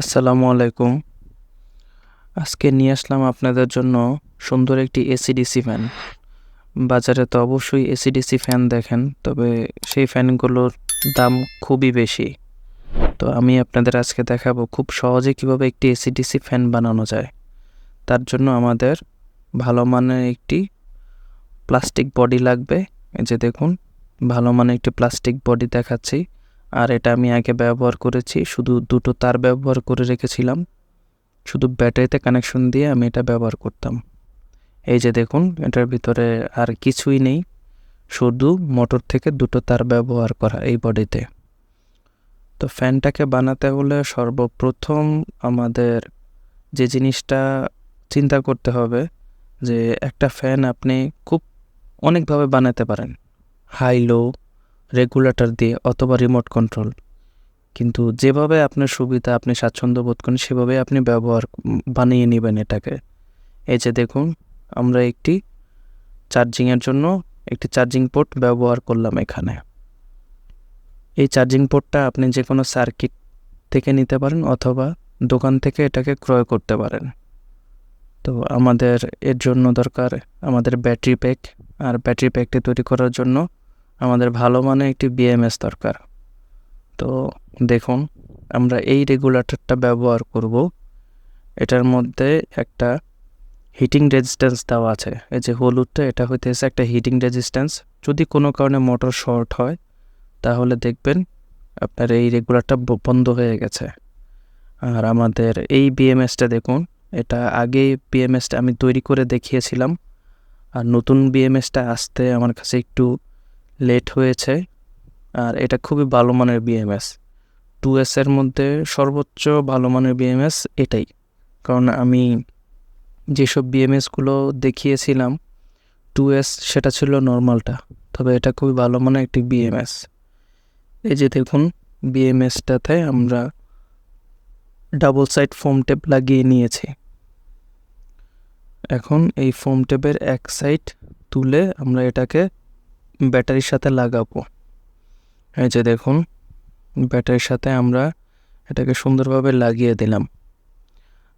আসসালামু আলাইকুম। আজকে নিয়ে আসলাম আপনাদের জন্য সুন্দর একটি এসিডিসি ফ্যান। বাজারে তো অবশ্যই এসিডিসি ফ্যান দেখেন, তবে সেই ফ্যানগুলোর দাম খুবই বেশি। তো আমি আপনাদের আজকে দেখাবো খুব সহজে কীভাবে একটি এসিডিসি ফ্যান বানানো যায়। তার জন্য আমাদের ভালো মানের একটি প্লাস্টিক বডি লাগবে। এই যে দেখুন, ভালো মানের একটি প্লাস্টিক বডি দেখাচ্ছি। আর এটা আমি আগে ব্যবহার করেছি, শুধু দুটো তার ব্যবহার করে রেখেছিলাম। শুধু ব্যাটারিতে কানেকশন দিয়ে আমি এটা ব্যবহার করতাম। এই যে দেখুন, এটার ভিতরে আর কিছুই নেই, শুধু মোটর থেকে দুটো তার ব্যবহার করা এই বডিতে। তো ফ্যানটাকে বানাতে হলে সর্বপ্রথম আমাদের যে জিনিসটা চিন্তা করতে হবে, যে একটা ফ্যান আপনি খুব অনেকভাবে বানাতে পারেন। হাই লো রেগুলেটর দিয়ে অথবা রিমোট কন্ট্রোল কিন্তু যেভাবে আপনার সুবিধা, আপনি স্বাচ্ছন্দ্য বোধ করেন, সেভাবে আপনি ব্যবহার বানিয়ে নেবেন এটাকে। এই যে দেখুন, আমরা একটি চার্জিংয়ের জন্য একটি চার্জিং পোর্ট ব্যবহার করলাম এখানে। এই চার্জিং পোর্টটা আপনি যে কোনো সার্কিট থেকে নিতে পারেন অথবা দোকান থেকে এটাকে ক্রয় করতে পারেন। তো আমাদের এর জন্য দরকার আমাদের ব্যাটারি প্যাক আর ব্যাটারি প্যাকটি তৈরি করার জন্য আমাদের ভালো মানের একটি বিএমএস দরকার। তো দেখুন, আমরা এই রেগুলেটরটা ব্যবহার করব। এটার মধ্যে একটা হিটিং রেজিস্ট্যান্স দেওয়া আছে। এই যে হলুদটা, এটা হইতেছে একটা হিটিং রেজিস্ট্যান্স যদি কোনো কারণে মোটর শর্ট হয়, তাহলে দেখবেন আপনার এই রেগুলারটা বন্ধ হয়ে গেছে। আর আমাদের এই বিএমএসটা দেখুন, এটা আগে বিএমএসটা আমি তৈরি করে দেখিয়েছিলাম। আর নতুন বিএমএসটা আসতে আমার কাছে একটু লেট হয়েছে, আর এটা খুবই ভালো মানের বিএমএস টু এর মধ্যে সর্বোচ্চ ভালো মানের বিএমএস এটাই। কারণ আমি যেসব বিএমএসগুলো দেখিয়েছিলাম টু এস সেটা ছিল নর্মালটা তবে এটা খুবই ভালো মানের একটি বিএমএস এই যে দেখুন বিএমএসটাতে আমরা ডাবল সাইড ফোম টেপ লাগিয়ে নিয়েছি। এখন এই ফোম টেপের এক সাইড তুলে আমরা এটাকে ব্যাটারির সাথে লাগাবো। এই যে দেখুন, ব্যাটারির সাথে আমরা এটাকে সুন্দরভাবে লাগিয়ে দিলাম।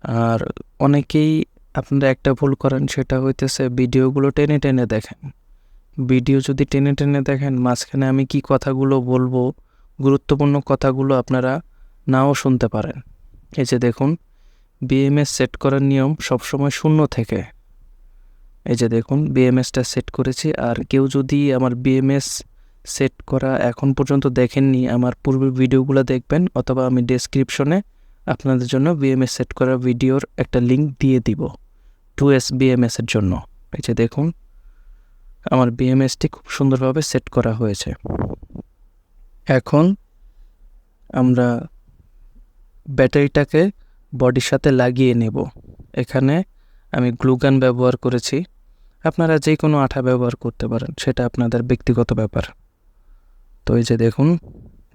আর অনেকেই আপনারা একটা ভুল করেন, সেটা হইতেছে ভিডিওগুলো টেনে টেনে দেখেন। ভিডিও যদি টেনে টেনে দেখেন, মাঝখানে আমি কি কথাগুলো বলব, গুরুত্বপূর্ণ কথাগুলো আপনারা নাও শুনতে পারেন। এই যে দেখুন বিএমএস সেট করার নিয়ম সবসময় শূন্য থেকে। এই যে দেখুন বিএমএসটা সেট করেছি। আর কেউ যদি আমার বিএমএস সেট করা এখন পর্যন্ত দেখেননি, আমার পূর্বের ভিডিওগুলো দেখবেন, অথবা আমি ডেসক্রিপশনে আপনাদের জন্য বিএমএস সেট করা ভিডিওর একটা লিঙ্ক দিয়ে দিব টু এস বিএমএসের জন্য। এই যে দেখুন, আমার বিএমএসটি খুব সুন্দরভাবে সেট করা হয়েছে। এখন আমরা ব্যাটারিটাকে বডির সাথে লাগিয়ে নেব। এখানে আমি গ্লুগান ব্যবহার করেছি। আপনারা যে কোনো আঠা ব্যবহার করতে পারেন, সেটা আপনাদের ব্যক্তিগত ব্যাপার। তো এই যে দেখুন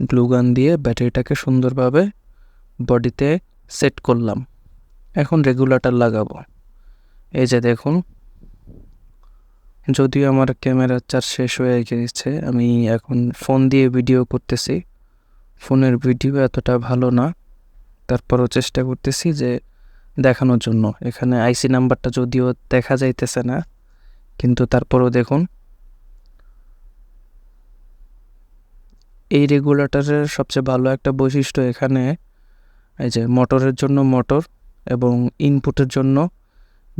গ্লুগান দিয়ে ব্যাটারিটাকে সুন্দরভাবে বডিতে সেট করলাম। এখন রেগুলেটর লাগাবো। এই যে দেখুন, যদিও আমার ক্যামেরার চার্জ শেষ হয়ে গেছে আমি এখন ফোন দিয়ে ভিডিও করতেছি। ফোনের ভিডিও এতটা ভালো না, তারপরও চেষ্টা করতেছি যে দেখানোর জন্য। এখানে আইসি নাম্বারটা যদিও দেখা যাইতেছে না কিন্তু তারপরও দেখুন, এই রেগুলেটরের সবচেয়ে ভালো একটা বৈশিষ্ট্য এখানে, এই যে মোটরের জন্য মোটর এবং ইনপুটের জন্য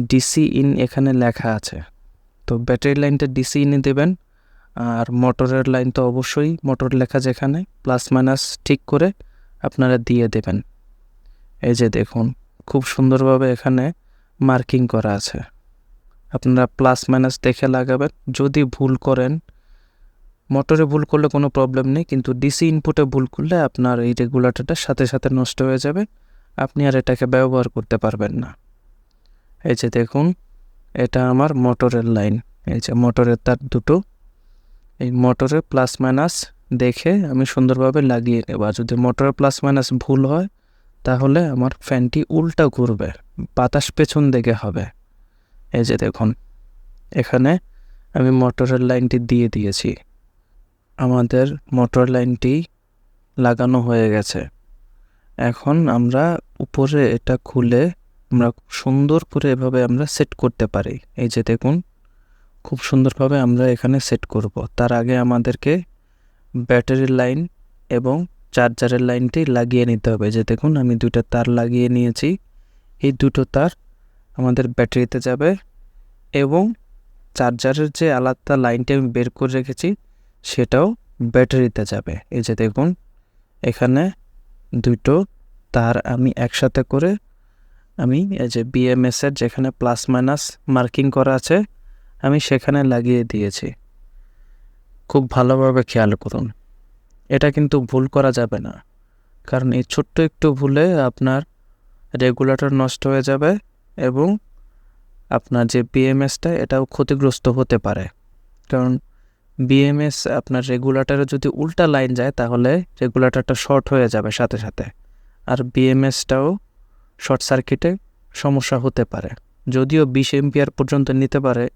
ডিসি ইন এখানে লেখা আছে। তো ব্যাটারি লাইনটা ডিসি ইনে দেবেন, আর মোটরের লাইন তো অবশ্যই মোটর লেখা যেখানে, প্লাস মাইনাস ঠিক করে আপনারা দিয়ে দেবেন। এই যে দেখুন, খুব সুন্দরভাবে এখানে মার্কিং করা আছে। আপনারা প্লাস মাইনাস দেখে লাগাবেন। যদি ভুল করেন মোটরে ভুল করলে কোনো প্রবলেম নেই, কিন্তু ডিসি ইনপুটে ভুল করলে আপনার এই রেগুলেটরটা সাথে সাথে নষ্ট হয়ে যাবে। আপনি আর এটাকে ব্যবহার করতে পারবেন না। এই যে দেখুন, এটা আমার মোটরের লাইন এই যে মোটরের তার দুটো। এই মোটরে প্লাস মাইনাস দেখে আমি সুন্দরভাবে লাগিয়ে নেব। আর যদি মোটরের প্লাস মাইনাস ভুল হয়, তাহলে আমার ফ্যানটি উল্টা ঘুরবে, বাতাস পেছন দিকে হবে। এই যে দেখুন, এখানে আমি মোটরের লাইনটি দিয়ে দিয়েছি। আমাদের মোটর লাইনটি লাগানো হয়ে গেছে। এখন আমরা উপরে এটা খুলে আমরা সুন্দর করে এভাবে আমরা সেট করতে পারি। এই যে দেখুন, খুব সুন্দরভাবে আমরা এখানে সেট করব। তার আগে আমাদেরকে ব্যাটারির লাইন এবং চার্জারের লাইনটি লাগিয়ে নিতে হবে। যে দেখুন, আমি দুটো তার লাগিয়ে নিয়েছি। এই দুটো তার আমাদের ব্যাটারিতে যাবে এবং চার্জারের যে আলাদা লাইনটি আমি বের করে রেখেছি, সেটাও ব্যাটারিতে যাবে। এই যে দেখুন, এখানে দুটো তার আমি একসাথে করে আমি এই যে বিএমএস এর যেখানে প্লাস মাইনাস মার্কিং করা আছে, আমি সেখানে লাগিয়ে দিয়েছি। খুব ভালোভাবে খেয়াল করুন। এটা কিন্তু ভুল করা যাবে না। কারণ এই ছোট্ট একটু ভুলে আপনার রেগুলেটর নষ্ট হয়ে যাবে। এবং আপনার যে বিএমএসটা এটাও ক্ষতিগ্রস্ত হতে পারে। কারণ বিএমএস আপনার রেগুলেটরে যদি উল্টা লাইন যায়, তাহলে রেগুলেটরটা শর্ট হয়ে যাবে সাথে সাথে। আর বিএমএসটাও শর্ট সার্কিটে সমস্যা হতে পারে। যদিও বিশ এমপিআর পর্যন্ত নিতে পারে,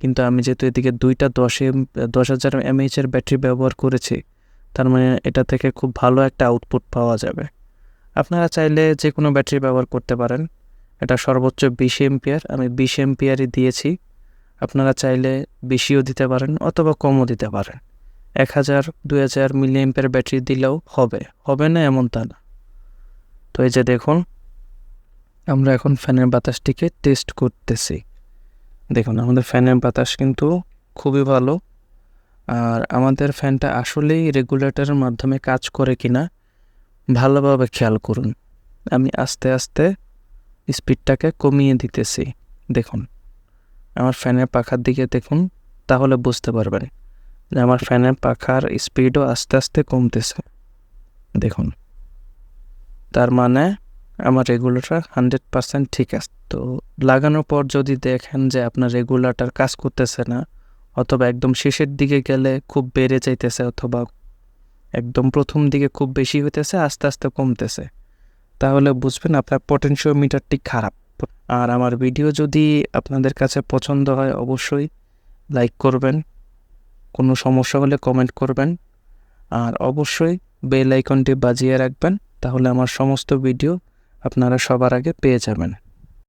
কিন্তু আমি যেহেতু এদিকে দুইটা দশ এম দশ হাজার এমএইচের ব্যাটারি ব্যবহার করেছি, তার মানে এটা থেকে খুব ভালো একটা আউটপুট পাওয়া যাবে। আপনারা চাইলে যে কোনো ব্যাটারি ব্যবহার করতে পারেন। এটা সর্বোচ্চ বিশ এমপিআর আমি বিশ এমপিআরই দিয়েছি। আপনারা চাইলে বেশিও দিতে পারেন অথবা কমও দিতে পারেন। এক হাজার, দুই হাজার মিলি এম্পের ব্যাটারি দিলেও হবে হবে না এমন তা না। তো এই যে দেখুন, আমরা এখন ফ্যানের বাতাসটিকে টেস্ট করতেছি। দেখুন, আমাদের ফ্যানের বাতাস কিন্তু খুবই ভালো। আর আমাদের ফ্যানটা আসলেই রেগুলেটরের মাধ্যমে কাজ করে কিনা, ভালোভাবে খেয়াল করুন। আমি আস্তে আস্তে স্পিডটাকে কমিয়ে দিতেছি। দেখুন, আমার ফ্যানের পাখার দিকে দেখুন, তাহলে বুঝতে পারবেন যে আমার ফ্যানের পাখার স্পিডও আস্তে আস্তে কমতেছে। দেখুন, তার মানে আমার রেগুলেটর হান্ড্রেড পার্সেন্ট ঠিক আছে। তো লাগানোর পর যদি দেখেন যে আপনার রেগুলেটর কাজ করতেছে না, অথবা একদম শেষের দিকে গেলে খুব বেড়ে যাইতেছে, অথবা একদম প্রথম দিকে খুব বেশি হইতেছে, আস্তে আস্তে কমতেছে তাহলে বুঝবেন আপনার পটেনশিওমিটারটি খারাপ। আর আমার ভিডিও যদি আপনাদের কাছে পছন্দ হয়, অবশ্যই লাইক করবেন। কোনো সমস্যা হলে কমেন্ট করবেন। আর অবশ্যই বেল আইকনটি বাজিয়ে রাখবেন, তাহলে আমার সমস্ত ভিডিও আপনারা সবার আগে পেয়ে যাবেন।